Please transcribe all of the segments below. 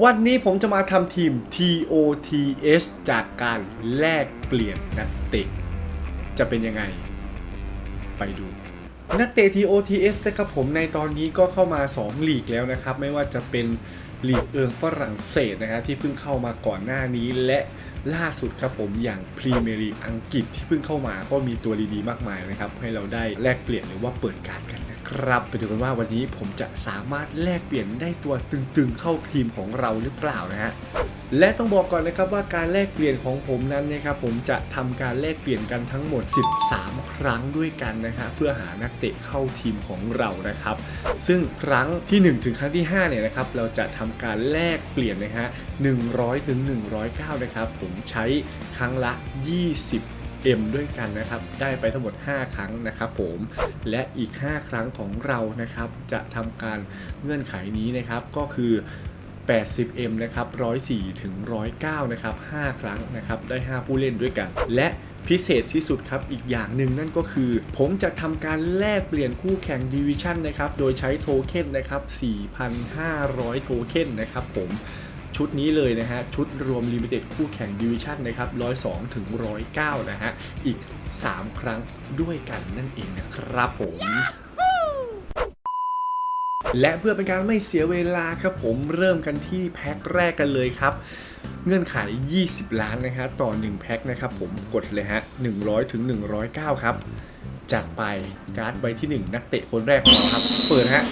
วันนี้ผมจะมาทำทีม TOTS จากการแลกเปลี่ยนนักเตะจะเป็นยังไง ไปดู นักเตะ TOTS นะครับผมในตอนนี้ก็เข้ามา 2 ลีกแล้วนะครับ ไม่ว่าจะเป็นลีกเอิงฝรั่งเศสนะครับที่เพิ่งเข้ามาก่อนหน้านี้และ ล่าสุดครับผมอย่างพรีเมียร์ลีกอังกฤษที่เพิ่งเข้ามาก็มีตัวดีๆมากมายนะครับ ให้เราได้แลกเปลี่ยนหรือว่าเปิดการดกันนะครับไปดูกันว่าวันนี้ผมจะสามารถแลกเปลี่ยนได้ตัวตึงๆเข้าทีมของเราหรือเปล่านะฮะและต้องบอกก่อนนะครับว่าการแลกเปลี่ยนของผมนั้นนะครับผมจะทำการแลกเปลี่ยนกันทั้งหมด 13 ครั้งด้วยกันนะฮะเพื่อหานักเตะเข้าทีมของเรานะครับ ซึ่งครั้งที่ 1 ถึงครั้งที่5เนี่ยนะครับเราจะทำการแลกเปลี่ยนนะฮะ100 ถึง 109 นะครับผมใช้ครั้งละ 20 M ด้วยกันนะครับ ได้ไปทั้งหมด 5 ครั้งนะครับผม และอีก 5 ครั้งของเรานะครับ จะทำการเงื่อนไขนี้นะครับ ก็คือ 80M นะครับ 104 ถึง 109 นะครับ 5 ครั้งนะครับ ได้ 5 ผู้เล่นด้วยกัน และพิเศษที่สุดครับ อีกอย่างหนึ่งนั่นก็คือ ผมจะทำการแลกเปลี่ยนคู่แข่งดิวิชั่นนะครับ โดยใช้โทเค็นนะครับ 4,500 โทเค็นนะครับผม ชุดนี้เลยนะฮะ ชุดรวมลิมิเต็ดคู่แข่งดิวิชั่นนะครับ 102 ถึง 109 นะฮะ อีก 3 ครั้งด้วยกันนั่นเองนะครับผมและเพื่อเป็นการไม่เสียเวลาครับผมเริ่มกันที่แพ็คแรกกันเลยครับ เงื่อนไข 20 ล้านนะฮะต่อ 1 แพ็คนะครับผมกดเลยฮะ 100 ถึง 109 ครับจัดไปการ์ดใบที่ 1 นักเตะคนแรกของเราครับ เปิดฮะ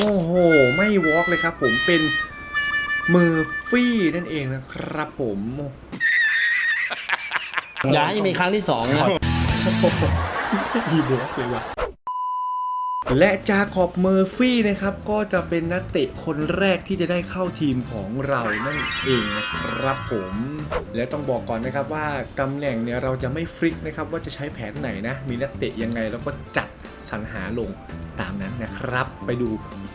โอ้โห ไม่วอล์กเลยครับผมเป็นเมอร์ฟี่นั่นเองนะครับผมอย่าให้มีครั้งที่สองนะมีบล็อกเลยว่ะและจาคอบเมอร์ฟี่นะครับ ก็จะเป็นนักเตะคนแรกที่จะได้เข้าทีมของเรานั่นเองนะครับผม และต้องบอกก่อนนะครับว่าตำแหน่งเนี่ยเราจะไม่ฟริกนะครับว่าจะใช้แผนไหนนะ มีนักเตะยังไงเราก็จัด สรรหาลงตามนั้นนะครับ ไปดู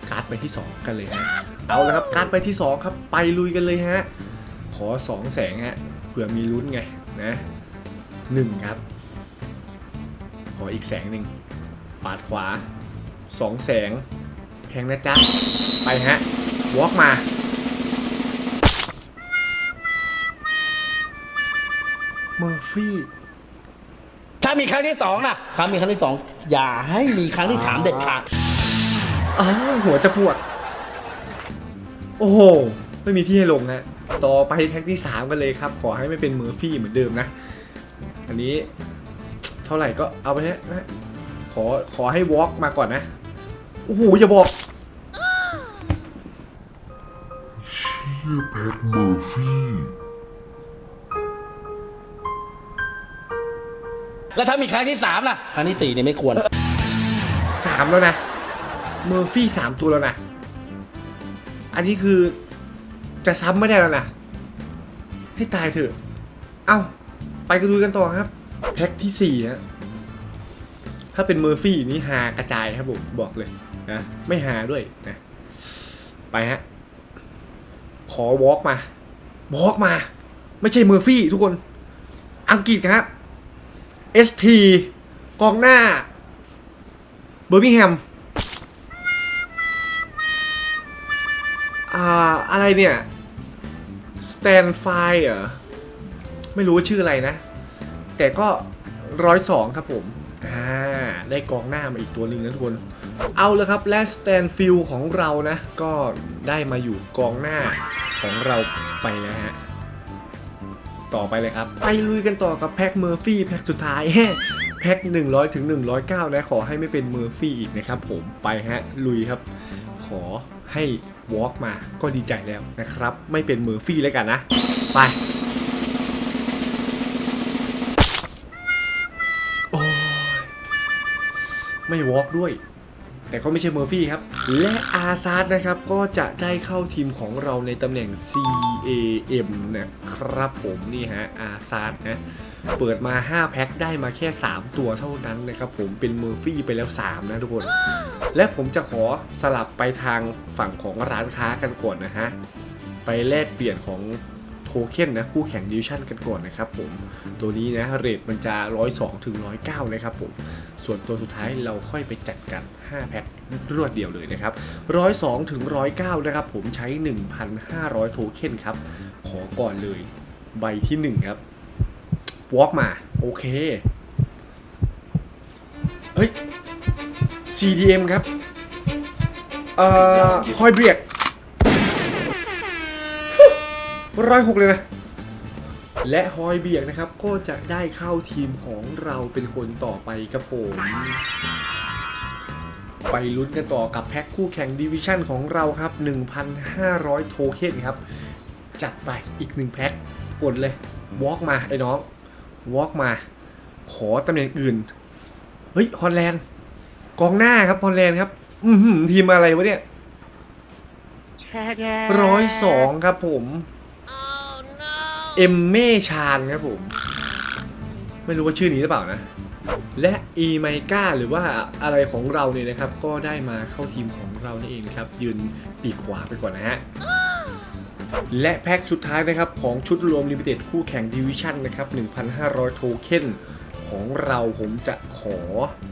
การ์ดใบที่ 2 กันเลยฮะเอาละครับการ์ดใบที่ 2 ครับ ไปลุยกันเลยฮะขอ 2 แสงฮะเผื่อมีลุ้นไงนะหนึ่งครับ ขออีกแสงหนึ่งปาดขวาสองแสงแพงนะจ๊ะ ไปฮะวอล์กมาเมอร์ฟี่ มีครั้งที่สองนะครั้งมีครั้งที่สองอย่าให้มีครั้งที่สามเด็ดขาดอ้าวหัวจะปวด โอ้โห ไม่มีที่ให้ลงนะต่อไปแท็กที่3กันเลยครับ ขอให้ไม่เป็นเมอร์ฟี่เหมือนเดิมนะ อันนี้เท่าไหร่ก็เอาไปฮะนะ ขอขอให้วอล์กมาก่อนนะ โอ้โห อย่าบอกเฮียแพ็กเมอร์ฟี่ แล้วถ้ามีครั้งที่สามล่ะ ครั้งที่สี่เนี่ยไม่ควร สามแล้วนะเมอร์ฟี่สามตัวแล้วนะ อันนี้คือจะซ้ำไม่ได้แล้วนะ ให้ตายเถอะ เอ้า ไปกันดูกันต่อครับ แพ็คที่สี่ฮะถ้าเป็นเมอร์ฟี่นี่หากระจายครับผมบอกเลยนะไม่หาด้วยนะไปฮะ ขอวอล์กมาวอล์กมา ไม่ใช่เมอร์ฟี่ทุกคน อังกฤษครับ ST กองหน้า เบอร์มิงแฮม อ่า อะไรเนี่ย สแตนไฟเหรอ ไม่รู้ว่าชื่ออะไรนะ แต่ก็ร้อยสองครับผม อ่า ได้กองหน้ามาอีกตัวหนึ่งนะทุกคน เอาเลยครับ และสแตนฟิลของเรานะ ก็ได้มาอยู่กองหน้าของเราไปแล้วฮะ ต่อไปเลยครับ ไปลุยกันต่อกับแพ็คเมอร์ฟี่แพ็คสุดท้ายแพ็ค100ถึง109นะขอให้ไม่เป็นเมอร์ฟี่อีกนะครับผมไปฮะลุยครับ ขอให้วอล์กมาก็ดีใจแล้วนะครับ ไม่เป็นเมอร์ฟี่แล้วกันนะ ไปโอ้ไม่วอล์กด้วย แต่ก็ไม่ใช่เมอร์ฟี่ครับ และอาซาร์นะครับ ก็จะได้เข้าทีมของเราในตำแหน่ง CAM นะครับผมนี่ฮะอาซาร์นะเปิดมา 5 แพ็คได้มาแค่ 3 ตัวเท่านั้นนะครับผมเป็นเมอร์ฟี่ไปแล้ว 3 นะทุกคน และผมจะขอสลับไปทางฝั่งของร้านค้ากันก่อนนะฮะ ไปแลกเปลี่ยนของ เค็นนะคู่แข่งดิวชั่นกันก่อนนะครับผมตัวนี้นะเรทมันจะ 102ถึง109นะครับผมส่วนตัวสุดท้ายเราค่อยไปจัดกัน 5 แพ็ครวดเดียวเลยนะครับ 102ถึง109 นะครับผมใช้ 1,500 โทเค็นครับ ขอก่อนเลยใบที่ 1 ครับวอล์กมาโอเค เฮ้ย CDM ครับ เอ่อฮอยเบียก ร้อยหกเลยนะ และฮอยเบียกนะครับ ก็จะได้เข้าทีมของเราเป็นคนต่อไปครับผมไปลุ้นกันต่อกับแพ็คคู่แข่งดิวิชั่นของเราครับ 1,500 โทเค็นครับ จัดไปอีกหนึ่งแพ็คกดเลยวอล์กมาไอ้น้องวอล์กมา ขอตำแหน่งอื่น เฮ้ยฮอลแลนด์กองหน้าครับฮอลแลนด์ครับ อือหือทีมอะไรวะเนี่ยร้อยสองครับผม เอมเม่ชานครับผม ไม่รู้ว่าชื่อนี้หรือเปล่านะ และอีไมก้าหรือว่าอะไรของเราเนี่ยนะครับ ก็ได้มาเข้าทีมของเรานี่เองนะครับ ยืนปีกขวาไปก่อนนะฮะและแพ็คสุดท้ายนะครับ ของชุดรวมลิมิเต็ดคู่แข่งดิวิชั่นนะครับ 1,500 โทเค็นของเราผมจะขอ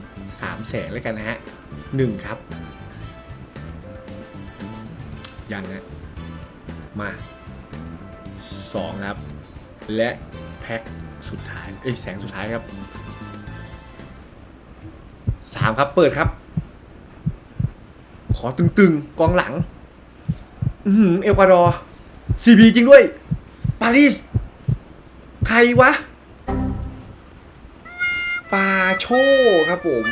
3แสนแล้วกันนะฮะ1ครับ ยังนะมา2ครับ และแพ็คสุดท้ายเอ้ยแสงสุดท้ายครับ3ครับเปิดครับ ขอตึงๆกองหลังอือหือเอกวาดอร์ซีบีจริงด้วย ปารีส ใครวะ ปาโชครับผม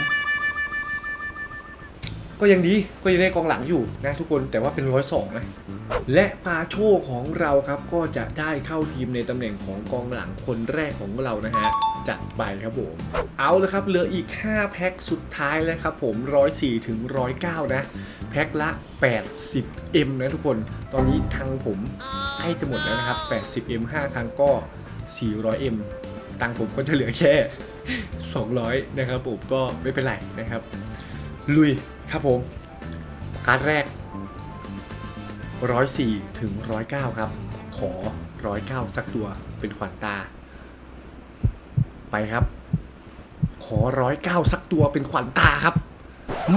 ก็ยังดีก็ยังได้กองหลังอยู่นะทุกคนแต่ว่าเป็นร้อยสองนะและปาโชของเราครับก็จะได้เข้าทีมในตำแหน่งของกองหลังคนแรกของเรานะฮะจัดไปครับผม เอาละครับเหลืออีก 5 แพ็คสุดท้ายแล้วครับผม 104ถึง109 นะ แพ็คละ 80M นะทุกคน ตอนนี้ทางผมใกล้จะหมดแล้วนะครับ 80M 5 ครั้งก็ 400M ตังค์ผมก็จะเหลือแค่ 200 นะครับผมก็ไม่เป็นไรนะครับ ลุย ครับผม การดแรก 104 ถึง 109 ครับ ขอ 109 สักตัวเป็นขวัญตา ไปครับ ขอ 109 สักตัวเป็นขวัญตาครับ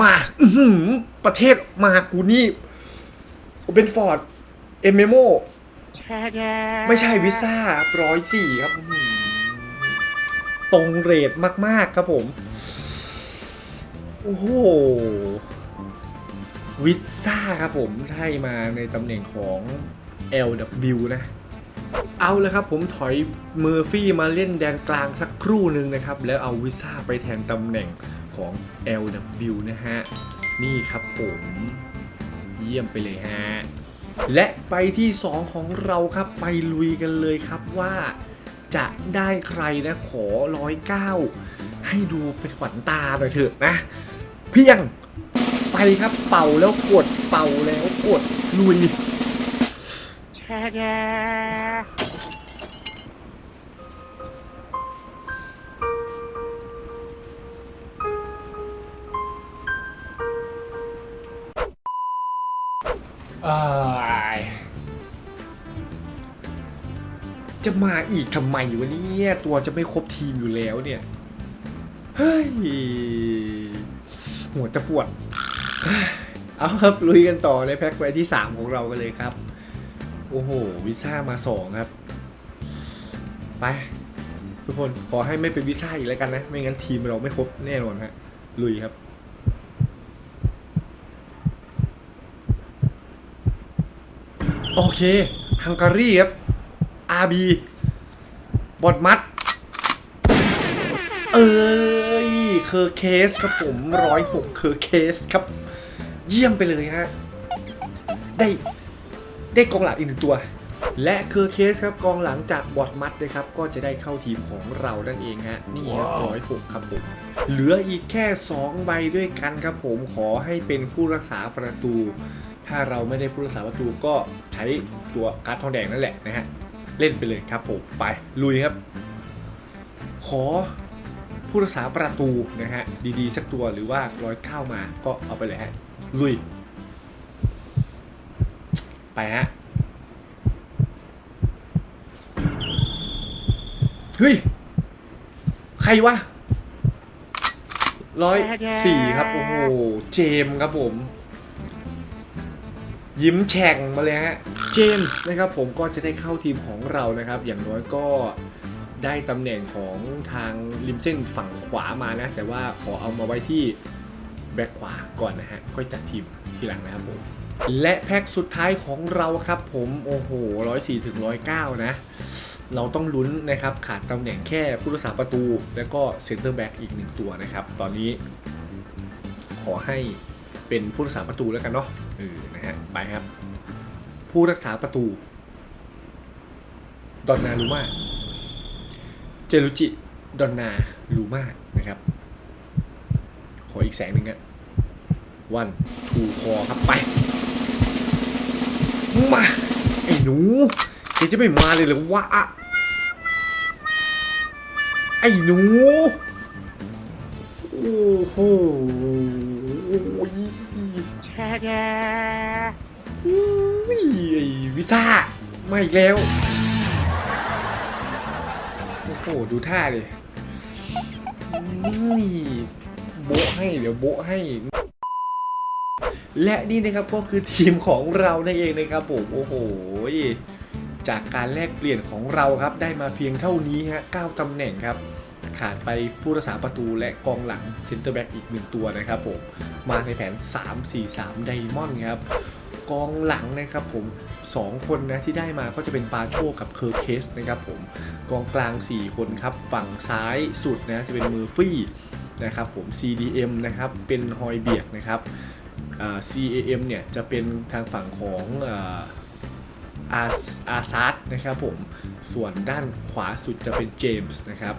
มาอื้อหือประเทศมากูนี่เป็นฟอร์ด เอเมโมไม่ใช่วิซ่าร้อยสี่ครับอื้อหือตรงเรทมาก ๆ ครับผม โอ้โห วิซ่าครับผมได้มาในตำแหน่งของ LW นะ เอาแล้วครับผมถอยเมอร์ฟี่มาเล่นแดนกลางสักครู่หนึ่งนะครับ แล้วเอาวิซ่าไปแทนตำแหน่งของ LW นะฮะ นี่ครับผมเยี่ยมไปเลยฮะ และไปที่ 2 ของเราครับไปลุยกันเลยครับว่าจะได้ใครนะขอร้อยเก้าให้ดูเป็นขวัญตาหน่อยเถอะนะ เพียง ไปครับเป่าแล้วกดเป่าแล้วกดลุยอ้ายจะมาอีกทำไมวะเนี่ยตัวจะไม่ครบทีมอยู่แล้วเนี่ย เฮ้ย หัวจะปวด เอาครับลุยกันต่อในแพ็คไว้ที่ 3 ของเรากันเลยครับ โอ้โหวิซ่ามา 2 ครับ ไปทุกคนขอให้ไม่เป็นวิซ่าอีกแล้วกันนะ ไม่งั้นทีมเราไม่ครบแน่นอนฮะลุยครับโอเคฮังการีครับ RB บอดมัด เอ้ย เคอร์เคสครับผมร้อยหกเคอร์เคสครับ เยี่ยมไปเลยฮะ ได้ได้กองหลังอีกหนึ่งตัว และเคอร์เคสครับกองหลังจากบอดมัดนะครับ ก็จะได้เข้าทีมของเรานั่นเองฮะ นี่ครับร้อยหกครับผมเหลืออีกแค่ 2 ใบด้วยกันครับผมขอให้เป็นผู้รักษาประตู ถ้าเราไม่ได้ผู้รักษาประตูก็ใช้ตัวการ์ดทองแดงนั่นแหละนะฮะ เล่นไปเลยครับผมไปลุยครับ ขอ ผู้รักษาประตูนะฮะดีๆ สักตัวหรือว่าร้อยเข้ามาก็เอาไปเลยฮะลุย ไปฮะเฮ้ย ใครวะร้อยสี่ครับ โอ้โห เจมส์ครับผม ยิ้มแฉ่งมาเลยฮะ เจมส์นะครับผมก็จะได้เข้าทีมของเรานะครับ อย่างน้อยก็ ได้ตำแหน่งของทางริมเส้นฝั่งขวามานะ แต่ว่าขอเอามาไว้ที่แบ็คขวาก่อนนะฮะ ค่อยจัดทีมทีหลังนะครับผม และแพ็กสุดท้ายของเราครับผมโอ้โห104ถึง109 นะ เราต้องลุ้นนะครับ ขาดตำแหน่งแค่ผู้รักษาประตู แล้วก็เซนเตอร์แบ็กอีกหนึ่งตัวนะครับ ตอนนี้ ขอให้เป็นผู้รักษาประตูแล้วกันเนาะเออนะฮะไปครับ ผู้รักษาประตู ดอนนารูมา จลุจิดอนนารูมานะครับ ขออีกแสงหนึ่งอะวันทูคอครับไป มา ไอ้หนูแกจะไม่มาเลยหรือวะไอ้หนู โอ้โหอุ้ยไอ้วิซ่ามาอีกแล้ว โอ้ดูท่าเลยนี่โบะให้เดี๋ยวโบะให้ และนี่นะครับก็คือทีมของเรานั่นเองนะครับผมโอ้โหจากการแลกเปลี่ยนของเราครับได้มาเพียงเท่านี้ฮะ9ตำแหน่งครับ ขาดไปผู้รักษาประตูและกองหลังเซนเตอร์แบ็กอีกหนึ่งตัวนะครับผมมาในแผน 3-4-3 ไดมอนด์ครับ กองหลังนะครับผม 2 คนนะที่ได้มาก็จะเป็นปาโชกับเคอร์เคสนะครับผมกองกลาง 4 คนครับ ฝั่งซ้ายสุดนะจะเป็นมือฟี่นะครับผม CDM นะครับเป็นฮอยเบียกนะครับ CAM เนี่ยจะเป็นทางฝั่งของอาอาซาร์นะครับผม ส่วนด้านขวาสุดจะเป็นเจมส์นะครับ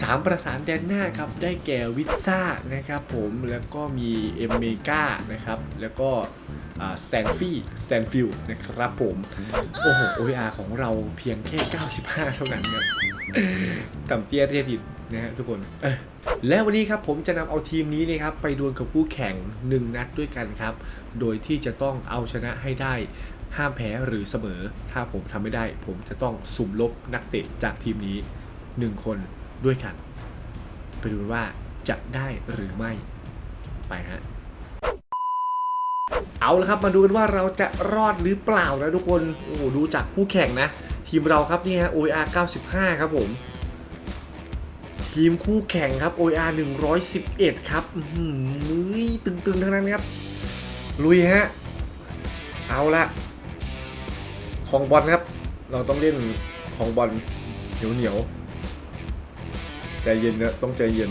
สามประสานแดนหน้าครับ ได้แก่วิซซ่านะครับผม แล้วก็มีเอเมกานะครับ แล้วก็ สแตนฟี่สแตนฟิลนะครับผม โอ้โห OR ของเราเพียงแค่ 95 เท่านั้นครับต่ำเตี้ยเรียดิตนะฮะทุกคนและวันนี้ครับผมจะนำเอาทีมนี้นะครับไปดวลกับคู่แข่ง 1 นัดด้วยกันครับ โดยที่จะต้องเอาชนะให้ได้ห้ามแพ้หรือเสมอ ถ้าผมทำไม่ได้ ผมจะต้องสุ่มลบนักเตะจากทีมนี้ 1 คนด้วยกัน ไปดูว่าจะได้หรือไม่ ไปฮะ เอาละครับมาดูกันว่าเราจะรอดหรือเปล่านะทุกคนโอ้โหดูจากคู่แข่งนะ ทีมเราครับนี่ฮะ OR 95 ครับผม ทีมคู่แข่งครับ OR 111 ครับอื้อหือตึงๆทั้งนั้นครับ ลุยฮะ เอาละของบอลครับ เราต้องเล่นของบอลเหนียวเหนียวใจเย็นนะต้องใจเย็น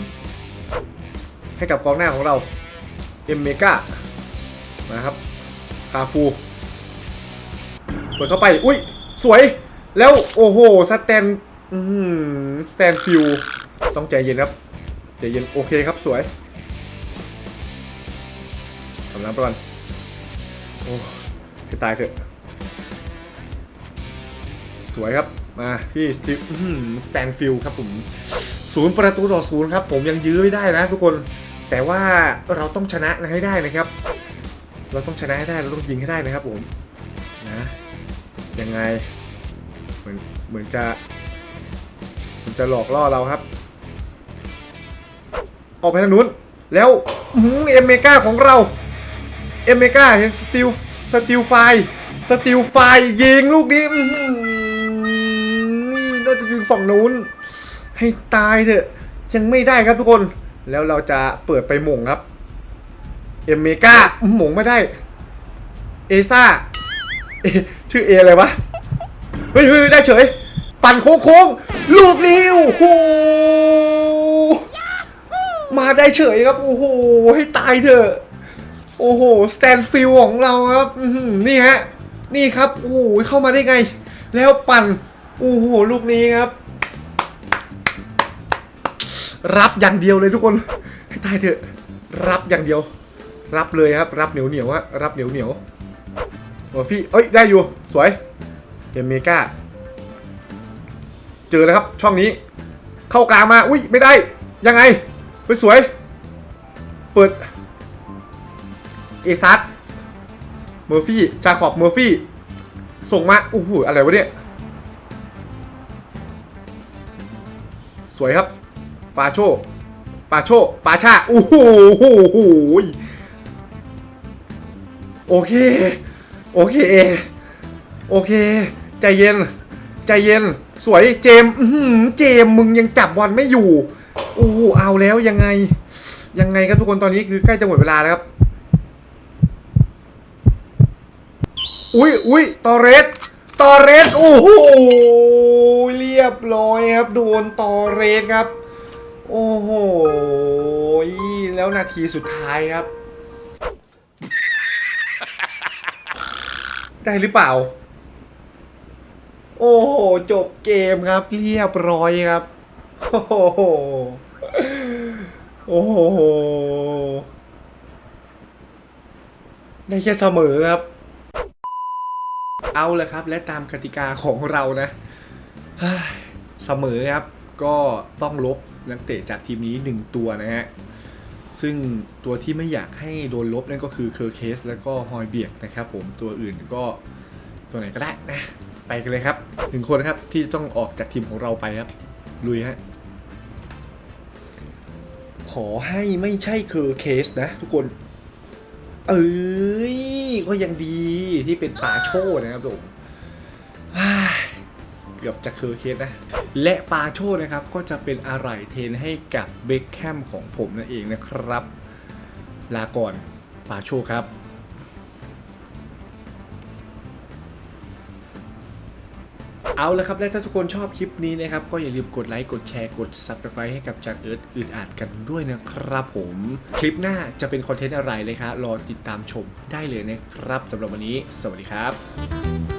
ให้กับกองหน้าของเราเอ็มเมกา มาครับคาฟูเปิดเข้าไป อุ้ย สวย แล้วโอ้โห สแตนสแตนฟิลต้องใจเย็นครับ ใจเย็น โอเคครับ สวยทำน้ำไปก่อนโอ้ให้ตายเถอะ สวยครับ มาที่สติสแตนฟิลครับผมศูนย์ประตูต่อศูนย์ครับ ผมยังยื้อไม่ได้นะทุกคน แต่ว่าเราต้องชนะให้ได้นะครับ เราต้องชนะให้ได้เราต้องยิงให้ได้นะครับผมนะยังไงเหมือนเหมือนจะมันจะหลอกล่อเราครับ ออกไปทางนู้น แล้วเอเมกาของเรา เอเมกาเห็นสติลสติลไฟสติลไฟยิงลูกนี้น่าจะยิงฝั่งนู้น ให้ตายเถอะ ยังไม่ได้ครับทุกคน แล้วเราจะเปิดไปหม่งครับ เอเมกาหมงไม่ได้ เอซ่าชื่อเออะไรวะเฮ้ยเฮ้ยได้เฉย ปั่นโค้งๆ ลูกนี้โอ้โหมาได้เฉยครับ โอ้โห ให้ตายเถอะ โอ้โห สแตนฟิลของเราครับนี่ฮะ นี่ครับ โอ้โห เข้ามาได้ไง แล้วปั่น โอ้โห ลูกนี้ครับ รับอย่างเดียวเลยทุกคน ให้ตายเถอะ รับอย่างเดียว รับเลยครับ รับเหนียวเหนียวๆฮะรับเหนียวเหนียวโอ้พี่เอ้ยได้อยู่สวยเอเมกาเจอแล้วครับช่องนี้ เข้ากลางมาอุ้ยไม่ได้ยังไงเฮ้ยสวย เปิดเอซัสเมอร์ฟี่จาขอบเมอร์ฟี่ส่งมาโอ้โหอะไรวะเนี่ยสวยครับปาโชปาโชปาชาโอ้โห โหโหโอเค โอเค โอเค ใจเย็น ใจเย็น สวยเจมอืเจมมึงยังจับบอลไม่อยู่ โอ้เอาแล้วยังไง ยังไงครับทุกคนตอนนี้คือใกล้จะหมดเวลาแล้วครับ อุ้ยอุ้ยตอเรสตอเรสโอ้โหเรียบร้อยครับโดนตอเรสครับ โอ้โหแล้วนาทีสุดท้ายครับ ได้หรือเปล่า โอ้โห จบเกมครับ เรียบร้อยครับ โอ้โห โอ้โห ได้แค่เสมอครับ เอาเลยครับ และตามกติกาของเรานะ เสมอครับ ก็ต้องลบนักเตะจากทีมนี้หนึ่งตัวนะฮะ ซึ่งตัวที่ไม่อยากให้โดนลบนั่นก็คือเคอร์เคสแล้วก็ฮอยเบียกนะครับผมตัวอื่นก็ตัวไหนก็ได้นะ ไปกันเลยครับหนึ่งคนครับที่ต้องออกจากทีมของเราไปครับ ลุยฮะขอให้ไม่ใช่เคอร์เคสนะ ทุกคน เอ้ยก็ยังดีที่เป็นปาโชนะครับผม เกือบจะเคอร์เคสนะ และปาโชนะครับ ก็จะเป็นอะไรเทนให้กับเบคแคมของผมนั่นเองนะครับ ลาก่อนปาโชครับเอาละครับ และถ้าทุกคนชอบคลิปนี้นะครับ ก็อย่าลืมกดไลค์ กดแชร์ กด Subscribe ให้กับจากเอิร์ธอึดอัดกันด้วยนะครับผม คลิปหน้าจะเป็นคอนเทนต์อะไรเลยครับรอติดตามชมได้เลยนะครับสำหรับวันนี้ สวัสดีครับ